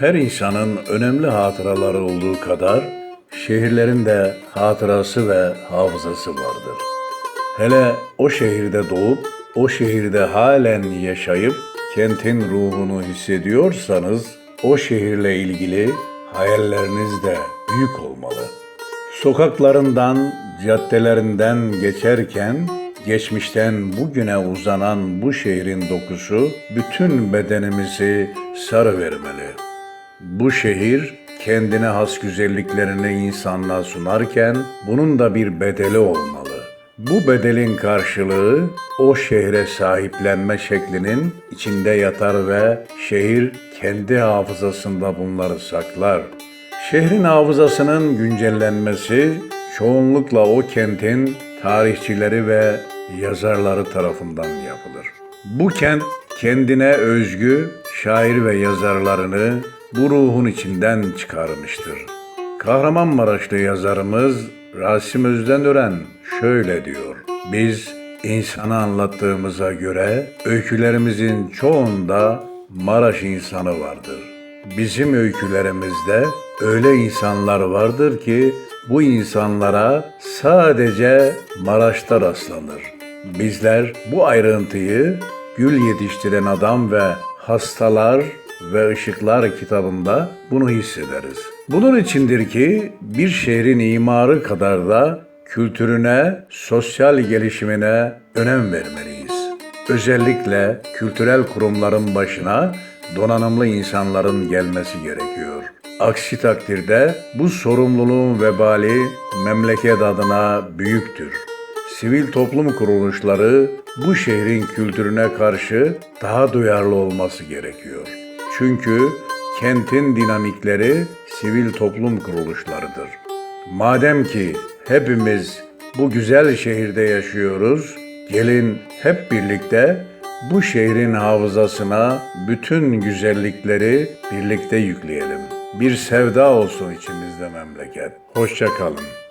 Her insanın önemli hatıraları olduğu kadar şehirlerin de hatırası ve hafızası vardır. Hele o şehirde doğup o şehirde halen yaşayıp kentin ruhunu hissediyorsanız o şehirle ilgili hayalleriniz de büyük olmalı. Sokaklarından, caddelerinden geçerken geçmişten bugüne uzanan bu şehrin dokusu bütün bedenimizi sarı vermeli. Bu şehir kendine has güzelliklerini insanlığa sunarken bunun da bir bedeli olmalı. Bu bedelin karşılığı o şehre sahiplenme şeklinin içinde yatar ve şehir kendi hafızasında bunları saklar. Şehrin hafızasının güncellenmesi çoğunlukla o kentin tarihçileri ve yazarları tarafından yapılır. Bu kent kendine özgü şair ve yazarlarını bu ruhun içinden çıkarmıştır. Kahramanmaraşlı yazarımız Rasim Özdenören şöyle diyor. Biz insanı anlattığımıza göre öykülerimizin çoğunda Maraş insanı vardır. Bizim öykülerimizde öyle insanlar vardır ki bu insanlara sadece Maraş'ta rastlanır. Bizler bu ayrıntıyı Gül Yetiştiren Adam ve Hastalar ve Işıklar kitabında bunu hissederiz. Bunun içindir ki bir şehrin imarı kadar da kültürüne, sosyal gelişimine önem vermeliyiz. Özellikle kültürel kurumların başına donanımlı insanların gelmesi gerekiyor. Aksi takdirde bu sorumluluğun vebali memleket adına büyüktür. Sivil toplum kuruluşları bu şehrin kültürüne karşı daha duyarlı olması gerekiyor. Çünkü kentin dinamikleri sivil toplum kuruluşlarıdır. Madem ki hepimiz bu güzel şehirde yaşıyoruz, gelin hep birlikte bu şehrin hafızasına bütün güzellikleri birlikte yükleyelim. Bir sevda olsun içimizde memleket. Hoşça kalın.